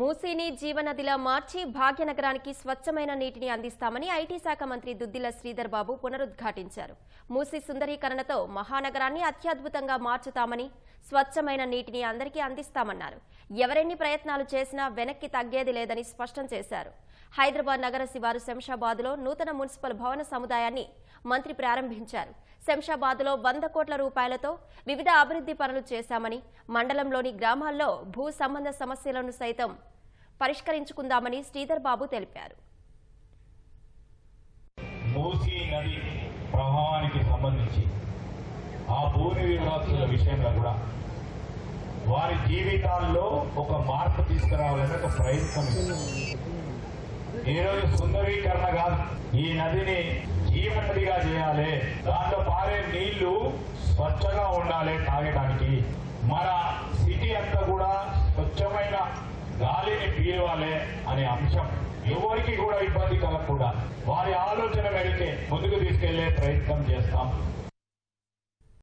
మూసీని జీవనదిలా మార్చి భాగ్యనగరానికి స్వచ్ఛమైన నీటిని అందిస్తామని ఐటీ శాఖ మంత్రి దుద్దిల శ్రీధర్ బాబు పునరుద్ఘాటించారు. మూసీ సుందరీకరణతో మహానగరాన్ని అత్యద్భుతంగా మార్చుతామని స్వచ్ఛమైన నీటిని అందరికీ అందిస్తామన్నారు. ఎవరెన్ని ప్రయత్నాలు చేసినా వెనక్కి తగ్గేది లేదని స్పష్టం చేశారు. హైదరాబాద్ నగర శివారు శంషాబాద్లో నూతన మున్సిపల్ భవన సముదాయాన్ని మంత్రి ప్రారంభించారు. శంషాబాద్లో వంద కోట్ల రూపాయలతో వివిధ అభివృద్ధి పనులు చేశామని మండలంలోని గ్రామాల్లో భూ సంబంధ సమస్యలను సైతం పరిష్కరించుకుందామని శ్రీధర్ బాబు తెలిపారు. మూసీ నది ప్రవాహానికి సంబంధించి ఆ భూమి విషయంలో కూడా వారి జీవితాల్లో ఒక మార్పు తీసుకురావాలని ఒక ప్రయత్నం ఈరోజు సుందరీకరణ కాదు. ఈ నదిని జీవనదిగా చేయాలి. దాంట్లో పారే నీళ్ళు స్వచ్ఛంగా ఉండాలి తాగడానికి మన సిటీ అంతా కూడా స్వచ్ఛమైన గాలిని పీలవాలి అనే అంశం. ఎవరికి కూడా ఇబ్బంది కలగకుండా వారి ఆలోచన వెళితే ముందుకు తీసుకెళ్ళే ప్రయత్నం చేస్తాం.